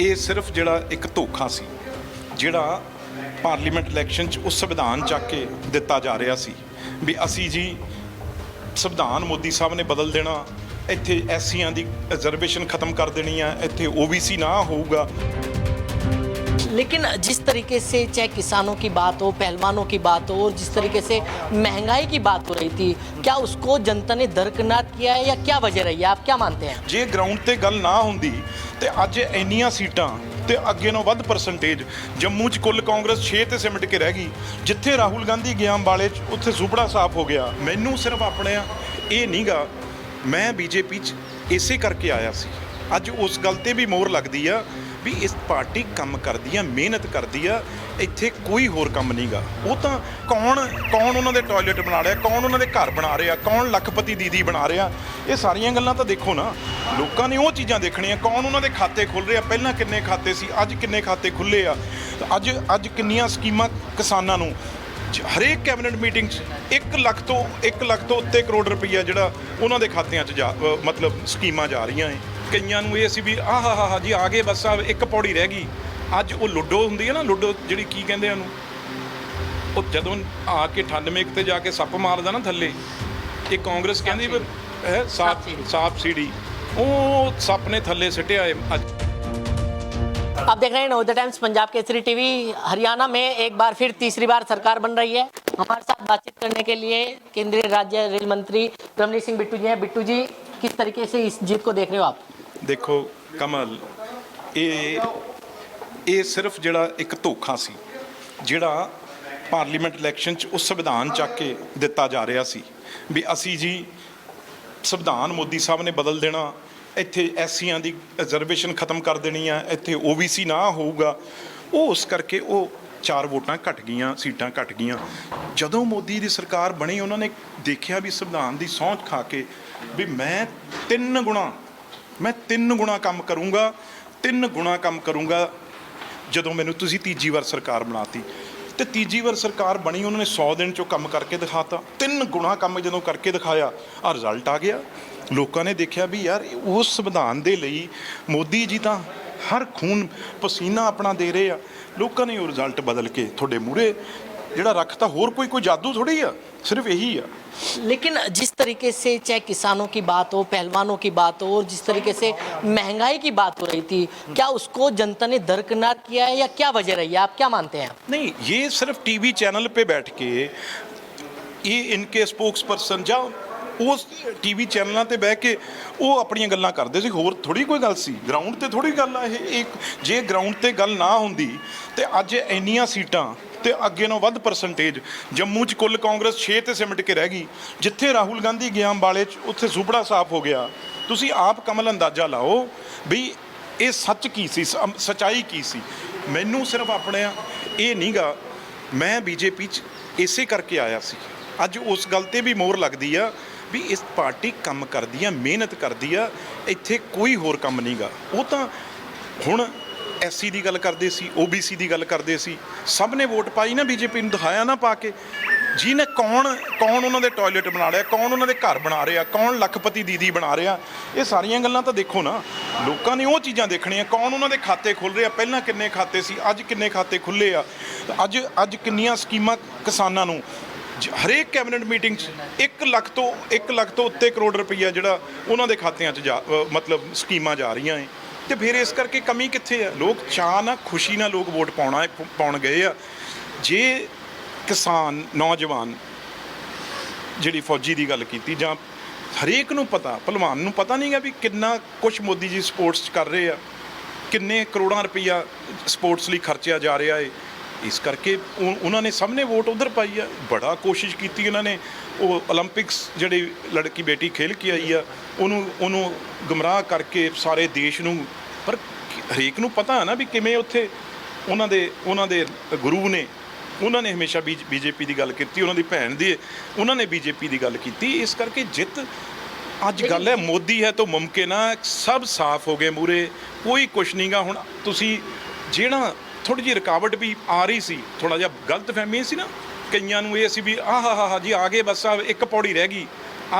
ਇਹ ਸਿਰਫ ਜਿਹੜਾ ਇੱਕ ਧੋਖਾ ਸੀ, ਜਿਹੜਾ ਪਾਰਲੀਮੈਂਟ ਇਲੈਕਸ਼ਨ 'ਚ ਉਸ ਸੰਵਿਧਾਨ ਚੱਕ ਕੇ ਦਿੱਤਾ ਜਾ ਰਿਹਾ ਸੀ ਵੀ ਅਸੀਂ ਜੀ ਸੰਵਿਧਾਨ ਮੋਦੀ ਸਾਹਿਬ ਨੇ ਬਦਲ ਦੇਣਾ, ਇੱਥੇ ਐਸਸੀਆਂ ਦੀ ਰਿਜ਼ਰਵੇਸ਼ਨ ਖਤਮ ਕਰ ਦੇਣੀ ਆ, ਇੱਥੇ ਓਬੀਸੀ ਨਾ ਹੋਊਗਾ। लेकिन जिस तरीके से चाहे किसानों की बात हो पहलवानों की बात हो और जिस तरीके से महंगाई की बात हो रही थी क्या उसको जनता ने दरकिनार किया है या क्या वजह रही है आप क्या मानते हैं ਜੇ ਗਰਾਊਂਡ ਤੇ ਗੱਲ ਨਾ ਹੁੰਦੀ ਤੇ ਅੱਜ ਇੰਨੀਆਂ ਸੀਟਾਂ ਤੇ ਅੱਗੇ ਨਾਲੋਂ ਵੱਧ ਪਰਸੈਂਟੇਜ ਜੰਮੂ 'ਚ ਕੁੱਲ ਕਾਂਗਰਸ 6 ਤੇ ਸਿਮਟ ਕੇ ਰਹਿ ਗਈ ਜਿੱਥੇ ਰਾਹੁਲ ਗਾਂਧੀ ਗਿਆ ਅੰਬਾਲੇ 'ਚ ਉੱਥੇ ਸੁਪੜਾ ਸਾਫ਼ ਹੋ ਗਿਆ ਮੈਨੂੰ ਸਿਰਫ ਆਪਣੇ ਇਹ ਨਹੀਂਗਾ ਮੈਂ ਬੀਜੇਪੀ 'ਚ ਇਸੇ ਕਰਕੇ ਆਇਆ ਸੀ ਅੱਜ ਉਸ ਗੱਲ ਤੇ ਵੀ ਮੋਹਰ ਲੱਗਦੀ ਆ ਵੀ ਇਸ ਪਾਰਟੀ ਕੰਮ ਕਰਦੀ ਆ ਮਿਹਨਤ ਕਰਦੀ ਆ ਇੱਥੇ ਕੋਈ ਹੋਰ ਕੰਮ ਨਹੀਂਗਾ ਉਹ ਤਾਂ ਕੌਣ ਕੌਣ ਉਹਨਾਂ ਦੇ ਟਾਇਲਟ ਬਣਾ ਰਿਹਾ ਕੌਣ ਉਹਨਾਂ ਦੇ ਘਰ ਬਣਾ ਰਿਹਾ ਕੌਣ ਲੱਖਪਤੀ ਦੀਦੀ ਬਣਾ ਰਿਹਾ ਇਹ ਸਾਰੀਆਂ ਗੱਲਾਂ ਤਾਂ ਦੇਖੋ ਨਾ। ਲੋਕਾਂ ਨੇ ਉਹ ਚੀਜ਼ਾਂ ਦੇਖਣੀਆਂ ਕੌਣ ਉਹਨਾਂ ਦੇ ਖਾਤੇ ਖੁੱਲ ਰਿਹਾ ਪਹਿਲਾਂ ਕਿੰਨੇ ਖਾਤੇ ਸੀ ਅੱਜ ਕਿੰਨੇ ਖਾਤੇ ਖੁੱਲੇ ਆ। ਅੱਜ ਅੱਜ ਕਿੰਨੀਆਂ ਸਕੀਮਾਂ ਕਿਸਾਨਾਂ ਨੂੰ ਹਰੇਕ ਕੈਬਨਿਟ ਮੀਟਿੰਗ 'ਚ 1 ਲੱਖ ਤੋਂ 1 ਲੱਖ ਤੋਂ ਉੱਤੇ ਕਰੋੜ ਰੁਪਈਆ ਜਿਹੜਾ ਉਹਨਾਂ ਦੇ ਖਾਤਿਆਂ 'ਚ ਜਾ ਅ, ਮਤਲਬ ਸਕੀਮਾਂ ਜਾ ਰਹੀਆਂ ਏ ਕਈਆਂ ਨੂੰ ਇਹ ਸੀ ਵੀ ਆਹ ਹਾ ਹਾ ਹਾ ਜੀ ਆ ਗਏ ਬਸ ਆ ਇੱਕ ਪੌੜੀ ਰਹਿ ਗਈ ਅੱਜ ਉਹ ਲੁੱਡੋ ਹੁੰਦੀ ਹੈ ਨਾ ਲੁੱਡੋ ਜਿਹੜੀ ਕੀ ਕਹਿੰਦੇ ਆ ਉਹਨੂੰ ਉਹ ਜਦੋਂ ਆ ਕੇ 98 ਇੱਕ ਤੇ ਜਾ ਕੇ ਸੱਪ ਮਾਰਦਾ ਨਾ ਥੱਲੇ ਇਹ ਕਾਂਗਰਸ ਕਹਿੰਦੀ ਵੀ ਇਹ ਸਾਪ ਸੀੜੀ। ਸਾਪ ਸੀੜੀ ਉਹ ਸੱਪ ਨੇ ਥੱਲੇ ਸਿੱਟਿਆ ਏ ਅੱਜ आप देख रहे हैं नवोदय टाइम्स पंजाब केसरी टीवी हरियाणा में एक बार फिर तीसरी बार सरकार बन रही है हमारे साथ बातचीत करने के लिए केंद्रीय राज्य रेल मंत्री रमनीत सिंह बिट्टू जी हैं बिट्टू जी किस तरीके से इस जीत को देख रहे हो आप ਦੇਖੋ ਕਮਲ, ਇਹ ਇਹ ਸਿਰਫ ਜਿਹੜਾ ਇੱਕ ਧੋਖਾ ਸੀ, ਜਿਹੜਾ ਪਾਰਲੀਮੈਂਟ ਇਲੈਕਸ਼ਨ 'ਚ ਉਸ ਸੰਵਿਧਾਨ ਚੱਕ ਕੇ ਦਿੱਤਾ ਜਾ ਰਿਹਾ ਸੀ ਵੀ ਅਸੀਂ ਜੀ ਸੰਵਿਧਾਨ ਮੋਦੀ ਸਾਹਿਬ ਨੇ ਬਦਲ ਦੇਣਾ, ਇੱਥੇ ਐਸਸੀਆਂ ਦੀ ਰਿਜ਼ਰਵੇਸ਼ਨ ਖਤਮ ਕਰ ਦੇਣੀ ਆ, ਇੱਥੇ ਓਬੀਸੀ ਨਾ ਹੋਊਗਾ। ਉਹ ਉਸ ਕਰਕੇ ਉਹ ਚਾਰ ਵੋਟਾਂ ਘਟ ਗਈਆਂ, ਸੀਟਾਂ ਘਟ ਗਈਆਂ। ਜਦੋਂ ਮੋਦੀ ਦੀ ਸਰਕਾਰ ਬਣੀ, ਉਹਨਾਂ ਨੇ ਦੇਖਿਆ ਵੀ ਸੰਵਿਧਾਨ ਦੀ ਸਹੁੰ ਖਾ ਕੇ ਵੀ ਮੈਂ ਤਿੰਨ ਗੁਣਾ ਮੈਂ ਤਿੰਨ ਗੁਣਾ ਕੰਮ ਕਰੂੰਗਾ, ਤਿੰਨ ਗੁਣਾ ਕੰਮ ਕਰੂੰਗਾ ਜਦੋਂ ਮੈਨੂੰ ਤੁਸੀਂ ਤੀਜੀ ਵਾਰ ਸਰਕਾਰ ਬਣਾਤੀ। ਤੇ ਤੀਜੀ ਵਾਰ ਸਰਕਾਰ ਬਣੀ, ਉਹਨਾਂ ਨੇ 100 ਦਿਨ ਚੋਂ ਕੰਮ ਕਰਕੇ ਦਿਖਾਤਾ। ਤਿੰਨ ਗੁਣਾ ਕੰਮ ਜਦੋਂ ਕਰਕੇ ਦਿਖਾਇਆ ਆ ਰਿਜ਼ਲਟ ਆ ਗਿਆ। ਲੋਕਾਂ ਨੇ ਦੇਖਿਆ ਵੀ ਯਾਰ, ਉਸ ਸੰਵਿਧਾਨ ਦੇ ਲਈ ਮੋਦੀ ਜੀ ਤਾਂ ਹਰ ਖੂਨ ਪਸੀਨਾ ਆਪਣਾ ਦੇ ਰਹੇ ਆ। ਲੋਕਾਂ ਨੇ ਉਹ ਰਿਜ਼ਲਟ ਬਦਲ ਕੇ ਤੁਹਾਡੇ ਮੂਹਰੇ ਜਿਹੜਾ ਰੱਖਤਾ ਹੋਰ ਕੋਈ ਕੋਈ ਜਾਦੂ ਥੋੜੀ ਆ ਸਿਰਫ ਇਹੀ ਆ लेकिन जिस तरीके से चाहे किसानों की बात हो पहलवानों की बात हो और जिस तरीके से महंगाई की बात हो रही थी क्या उसको जनता ने दरकिनार किया है या क्या वजह रही है आप क्या मानते हैं नहीं ये सिर्फ टीवी चैनल पे बैठ के ये इनके स्पोक्स पर्सन ਜਾਂ ਉਸ ਟੀਵੀ ਚੈਨਲਾਂ ਤੇ ਬਹਿ ਕੇ ਉਹ ਆਪਣੀਆਂ ਗੱਲਾਂ ਕਰਦੇ ਸੀ ਹੋਰ ਥੋੜੀ ਕੋਈ ਗੱਲ ਸੀ ਗਰਾਊਂਡ ਤੇ ਥੋੜੀ ਗੱਲ ਆ ਇਹ ਇੱਕ ਜੇ ਗਰਾਊਂਡ ਤੇ ਗੱਲ ਨਾ ਹੁੰਦੀ ਤੇ ਅੱਜ ਇੰਨੀਆਂ ਸੀਟਾਂ ਤੇ ਅੱਗੇ ਨਾਲੋਂ ਵੱਧ ਪਰਸੈਂਟੇਜ ਜੰਮੂ 'ਚ ਕੁੱਲ ਕਾਂਗਰਸ 6 ਤੇ ਸਿਮਟ ਕੇ ਰਹਿ ਗਈ। ਜਿੱਥੇ ਰਾਹੁਲ ਗਾਂਧੀ ਗਿਆ ਅੰਬਾਲੇ 'ਚ, ਉੱਥੇ ਸੁਪੜਾ ਸਾਫ਼ ਹੋ ਗਿਆ। ਤੁਸੀਂ ਆਪ ਕਮਲ ਅੰਦਾਜ਼ਾ ਲਾਓ ਵੀ ਇਹ ਸੱਚ ਕੀ ਸੀ ਸ- ਸਚਾਈ ਕੀ ਸੀ? ਮੈਨੂੰ ਸਿਰਫ ਆਪਣੇ ਇਹ ਨਹੀਂਗਾ ਮੈਂ ਬੀਜੇਪੀ 'ਚ ਇਸੇ ਕਰਕੇ ਆਇਆ ਸੀ। ਅੱਜ ਉਸ ਗੱਲ ਤੇ ਵੀ ਮੋਹਰ ਲੱਗਦੀ ਆ ਵੀ ਇਸ ਪਾਰਟੀ ਕੰਮ ਕਰਦੀ ਆ, ਮਿਹਨਤ ਕਰਦੀ ਆ, ਇੱਥੇ ਕੋਈ ਹੋਰ ਕੰਮ ਨਹੀਂਗਾ ਉਹ ਤਾਂ ਹੁਣ ਐਸਸੀ ਦੀ ਗੱਲ ਕਰਦੇ ਸੀ, ਓਬੀਸੀ ਦੀ ਗੱਲ ਕਰਦੇ ਸੀ। ਸਭ ਨੇ ਵੋਟ ਪਾਈ ਨਾ ਬੀਜੇਪੀ ਨੂੰ ਦਿਖਾਇਆ ਨਾ ਪਾ ਕੇ। ਜਿਹਨੇ ਕੌਣ ਕੌਣ ਉਹਨਾਂ ਦੇ ਟਾਇਲਟ ਬਣਾ ਰਿਹਾ, ਕੌਣ ਉਹਨਾਂ ਦੇ ਘਰ ਬਣਾ ਰਿਹਾ, ਕੌਣ ਲੱਖਪਤੀ ਦੀਦੀ ਬਣਾ ਰਿਹਾ, ਇਹ ਸਾਰੀਆਂ ਗੱਲਾਂ ਤਾਂ ਦੇਖੋ ਨਾ। ਲੋਕਾਂ ਨੇ ਉਹ ਚੀਜ਼ਾਂ ਦੇਖਣੀਆਂ, ਕੌਣ ਉਹਨਾਂ ਦੇ ਖਾਤੇ ਖੁੱਲ ਆ ਪਹਿਲਾਂ ਕਿੰਨੇ ਖਾਤੇ ਸੀ, ਅੱਜ ਕਿੰਨੇ ਖਾਤੇ ਖੁੱਲੇ ਆ। ਅੱਜ ਅੱਜ ਕਿੰਨੀਆਂ ਸਕੀਮਾਂ ਕਿਸਾਨਾਂ ਨੂੰ ਹਰੇਕ ਕੈਬਨਿਟ ਮੀਟਿੰਗ 'ਚ 1 ਲੱਖ ਤੋਂ 1 ਲੱਖ ਤੋਂ ਉੱਤੇ ਕਰੋੜ ਰੁਪਈਆ ਜਿਹੜਾ ਉਹਨਾਂ ਦੇ ਖਾਤਿਆਂ 'ਚ ਜਾ ਮਤਲਬ ਸਕੀਮਾਂ ਜਾ ਰਹੀਆਂ ਏ ਤੇ ਫਿਰ ਇਸ ਕਰਕੇ ਕਮੀ ਕਿੱਥੇ ਆ? ਲੋਕ ਚਾਹ ਨਾਲ, ਖੁਸ਼ੀ ਨਾਲ ਲੋਕ ਵੋਟ ਪਾਉਣਾ ਪਾਉਣ ਗਏ ਆ। ਜੇ ਕਿਸਾਨ, ਨੌਜਵਾਨ ਜਿਹੜੀ ਫੌਜੀ ਦੀ ਗੱਲ ਕੀਤੀ ਜਾਂ ਹਰੇਕ ਨੂੰ ਪਤਾ, ਭਲਵਾਨ ਨੂੰ ਪਤਾ ਨਹੀਂਗਾ ਵੀ ਕਿੰਨਾ ਕੁਝ ਮੋਦੀ ਜੀ ਸਪੋਰਟਸ 'ਚ ਕਰ ਰਹੇ ਆ, ਕਿੰਨੇ ਕਰੋੜਾਂ ਰੁਪਈਆ ਸਪੋਰਟਸ ਲਈ ਖਰਚਿਆ ਜਾ ਰਿਹਾ ਏ ਇਸ ਕਰਕੇ ਉਹਨਾਂ ਨੇ ਸਭ ਨੇ ਵੋਟ ਉਧਰ ਪਾਈ ਆ। ਬੜਾ ਕੋਸ਼ਿਸ਼ ਕੀਤੀ ਇਹਨਾਂ ਨੇ। ਉਹ 올림픽ਸ ਜਿਹੜੀ ਲੜਕੀ ਬੇਟੀ ਖੇਲ ਕੇ ਆਈ ਆ, ਉਹਨੂੰ ਉਹਨੂੰ ਗਮਰਾਹ ਕਰਕੇ ਸਾਰੇ ਦੇਸ਼ ਨੂੰ ਪਰ ਹਰੇਕ ਨੂੰ ਪਤਾ ਹੈ ਨਾ ਵੀ ਕਿਵੇਂ ਉੱਥੇ ਉਹਨਾਂ ਦੇ ਉਹਨਾਂ ਦੇ ਗੁਰੂ ਨੇ ਉਹਨਾਂ ਨੇ ਹਮੇਸ਼ਾ ਬੀਜੇਪੀ ਦੀ ਗੱਲ ਕੀਤੀ, ਉਹਨਾਂ ਦੀ ਭੈਣ ਦੀ ਉਹਨਾਂ ਨੇ ਬੀਜੇਪੀ ਦੀ ਗੱਲ ਕੀਤੀ। ਇਸ ਕਰਕੇ ਜਿੱਤ ਅੱਜ ਗੱਲ ਹੈ, ਮੋਦੀ ਹੈ ਤਾਂ ਮੁਮਕਿਨ ਆ। ਸਭ ਸਾਫ਼ ਹੋ ਗਏ ਮੂਰੇ ਕੋਈ ਕੁਛ ਨਹੀਂਗਾ ਹੁਣ ਤੁਸੀਂ ਜਿਹੜਾ ਥੋੜੀ ਜਿਹੀ ਰੁਕਾਵਟ ਵੀ ਆ ਰਹੀ ਸੀ ਥੋੜਾ ਜਿਹਾ ਗਲਤ ਫਹਿਮੀ ਸੀ ਨਾ ਕਈਆਂ ਨੂੰ ਇਹ ਸੀ ਵੀ ਆਹ ਹਾ ਹਾ ਹਾ ਜੀ ਆ ਗਏ ਬਸ ਆ ਇੱਕ ਪੌੜੀ ਰਹਿ ਗਈ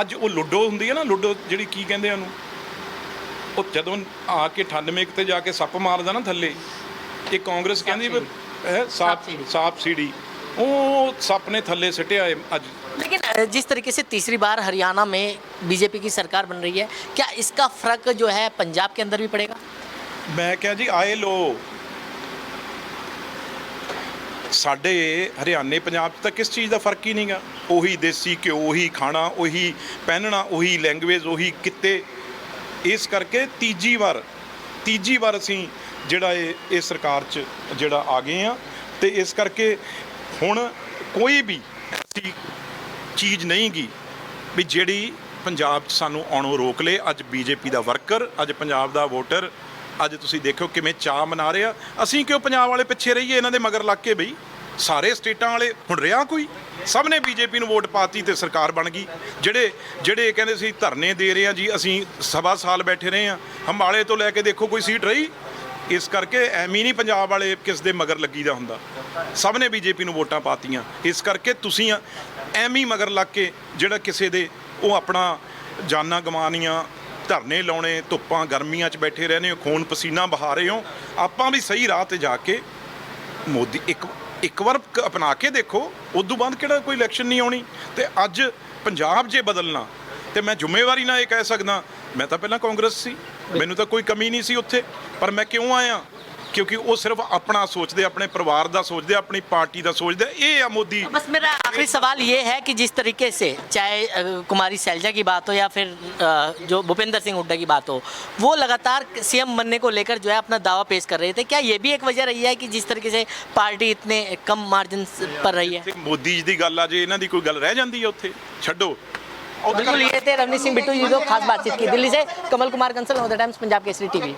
ਅੱਜ ਉਹ ਲੁੱਡੋ ਹੁੰਦੀ ਹੈ ਨਾ ਲੁੱਡੋ ਜਿਹੜੀ ਕੀ ਕਹਿੰਦੇ ਆ ਉਹਨੂੰ ਉਹ ਜਦੋਂ ਆ ਕੇ 98 ਤੇ ਜਾ ਕੇ ਸੱਪ ਮਾਰਦਾ ਨਾ ਥੱਲੇ ਇਹ ਕਾਂਗਰਸ ਕਹਿੰਦੀ ਵੀ ਇਹ ਸਾਪ ਸੀੜੀ। ਸਾਪ ਸੀੜੀ ਉਹ ਸੱਪ ਨੇ ਥੱਲੇ ਸਿੱਟਿਆ ਏ ਅੱਜ लेकिन अ, जिस तरीके से तीसरी बार हरियाणा में बीजेपी की सरकार बन रही है क्या इसका फर्क जो है पंजाब के अंदर भी पड़ेगा ਮੈਂ ਕਿਹਾ ਜੀ ਆਏ ਲੋ ਸਾਡੇ ਹਰਿਆਣੇ, ਪੰਜਾਬ 'ਚ ਤਾਂ ਕਿਸ ਚੀਜ਼ ਦਾ ਫ਼ਰਕ ਹੀ ਨਹੀਂਗਾ ਉਹੀ ਦੇਸੀ ਘਿਓ, ਉਹੀ ਖਾਣਾ, ਉਹੀ ਪਹਿਨਣਾ, ਉਹੀ ਲੈਂਗੁਏਜ ਉਹੀ ਕਿੱਤੇ। ਇਸ ਕਰਕੇ ਤੀਜੀ ਵਾਰ ਤੀਜੀ ਵਾਰ ਅਸੀਂ ਜਿਹੜਾ ਇਹ ਇਹ ਸਰਕਾਰ 'ਚ ਜਿਹੜਾ ਆ ਗਏ ਆ ਤੇ ਇਸ ਕਰਕੇ ਹੁਣ ਕੋਈ ਵੀ ਐਸੀ ਚੀਜ਼ ਨਹੀਂ ਗੀ ਵੀ ਜਿਹੜੀ ਪੰਜਾਬ 'ਚ ਸਾਨੂੰ ਆਉਣੋਂ ਰੋਕ ਲੇ। ਅੱਜ ਬੀਜੇਪੀ ਦਾ ਵਰਕਰ, ਅੱਜ ਪੰਜਾਬ ਦਾ ਵੋਟਰ ਅੱਜ ਤੁਸੀਂ ਦੇਖੋ ਕਿਵੇਂ ਚਾਹ ਮਨਾ ਰਿਹਾ ਅਸੀਂ ਕਿਉਂ ਪੰਜਾਬ ਵਾਲੇ ਪਿੱਛੇ ਰਹੀਏ, ਇਹਨਾਂ ਦੇ ਮਗਰ ਲੱਗ ਕੇ ਬਈ? ਸਾਰੇ ਸਟੇਟਾਂ ਵਾਲੇ, ਹੁਣ ਰਿਹਾ ਕੋਈ? ਸਭ ਨੇ ਬੀਜੇਪੀ ਨੂੰ ਵੋਟ ਪਾਤੀ ਤੇ ਸਰਕਾਰ ਬਣ ਗਈ। ਜਿਹੜੇ ਜਿਹੜੇ ਕਹਿੰਦੇ ਸੀ ਧਰਨੇ ਦੇ ਰਹੇ ਆ ਜੀ, ਅਸੀਂ ਸਵਾ ਸਾਲ ਬੈਠੇ ਰਹੇ ਆ। ਹੰਬਾਲੇ ਤੋਂ ਲੈ ਕੇ ਦੇਖੋ ਕੋਈ ਸੀਟ ਰਹੀ? ਇਸ ਕਰਕੇ ਐਵੇਂ ਨਹੀਂ ਪੰਜਾਬ ਵਾਲੇ ਕਿਸ ਦੇ ਮਗਰ ਲੱਗੀਦਾ ਹੁੰਦਾ। ਸਭ ਨੇ ਬੀਜੇਪੀ ਨੂੰ ਵੋਟਾਂ ਪਾਤੀਆਂ। ਇਸ ਕਰਕੇ ਤੁਸੀਂ ਐਵੇਂ ਮਗਰ ਲੱਗ ਕੇ ਜਿਹੜਾ ਕਿਸੇ ਦੇ ਉਹ ਆਪਣਾ ਜਾਨਾਂ ਗਵਾਨੀਆਂ ਧਰਨੇ ਲਾਉਣੇ ਧੁੱਪਾਂ ਗਰਮੀਆਂ 'ਚ ਬੈਠੇ ਰਹਿੰਦੇ ਹੋ ਖੂਨ ਪਸੀਨਾ ਬਹਾ ਰਹੇ ਹੋ ਆਪਾਂ ਵੀ ਸਹੀ ਰਾਹ ਤੇ ਜਾ ਕੇ ਮੋਦੀ ਇੱਕ ਇੱਕ ਵਾਰ ਅਪਣਾ ਕੇ ਦੇਖੋ ਉਦੋਂ ਬਾਅਦ ਕਿਹੜਾ ਕੋਈ ਇਲੈਕਸ਼ਨ ਨਹੀਂ ਆਉਣੀ। ਤੇ ਅੱਜ ਪੰਜਾਬ ਜੇ ਬਦਲਣਾ ਤੇ ਮੈਂ ਜ਼ਿੰਮੇਵਾਰੀ ਨਾਲ ਇਹ ਕਹਿ ਸਕਦਾ ਮੈਂ ਤਾਂ ਪਹਿਲਾਂ ਕਾਂਗਰਸ ਸੀ ਮੈਨੂੰ ਤਾਂ ਕੋਈ ਕਮੀ ਨਹੀਂ ਸੀ ਉੱਥੇ ਪਰ ਮੈਂ ਕਿਉਂ ਆਇਆ? ਕਿਉਂਕਿ ਉਹ ਸਿਰਫ ਆਪਣਾ ਸੋਚਦੇ ਆਪਣੇ ਪਰਿਵਾਰ ਦਾ ਸੋਚਦੇ ਆਪਣੀ ਪਾਰਟੀ ਦਾ ਸੋਚਦੇ ਇਹ ਆ ਮੋਦੀ बस मेरा आखिरी सवाल ये है कि जिस तरीके से चाहे अ, कुमारी सैलजा की बात हो या फिर अ, जो भूपेंद्र सिंह हुड्डा की बात हो वो लगातार सीएम बनने को लेकर जो है अपना दावा पेश कर रहे थे क्या ये भी एक वजह रही है कि जिस तरीके से पार्टी इतने कम मार्जिन पर रही है ਤੇ ਮੋਦੀ ਜੀ ਦੀ ਗੱਲ ਆ ਜੇ ਇਹਨਾਂ ਦੀ ਕੋਈ ਗੱਲ ਰਹਿ ਜਾਂਦੀ ਹੈ ਉੱਥੇ ਛੱਡੋ बिल्कुल ये थे रवनीत सिंह बिट्टू जी जो खास बातचीत की दिल्ली से Kamal Kumar Kansal the Times Punjab Kesari TV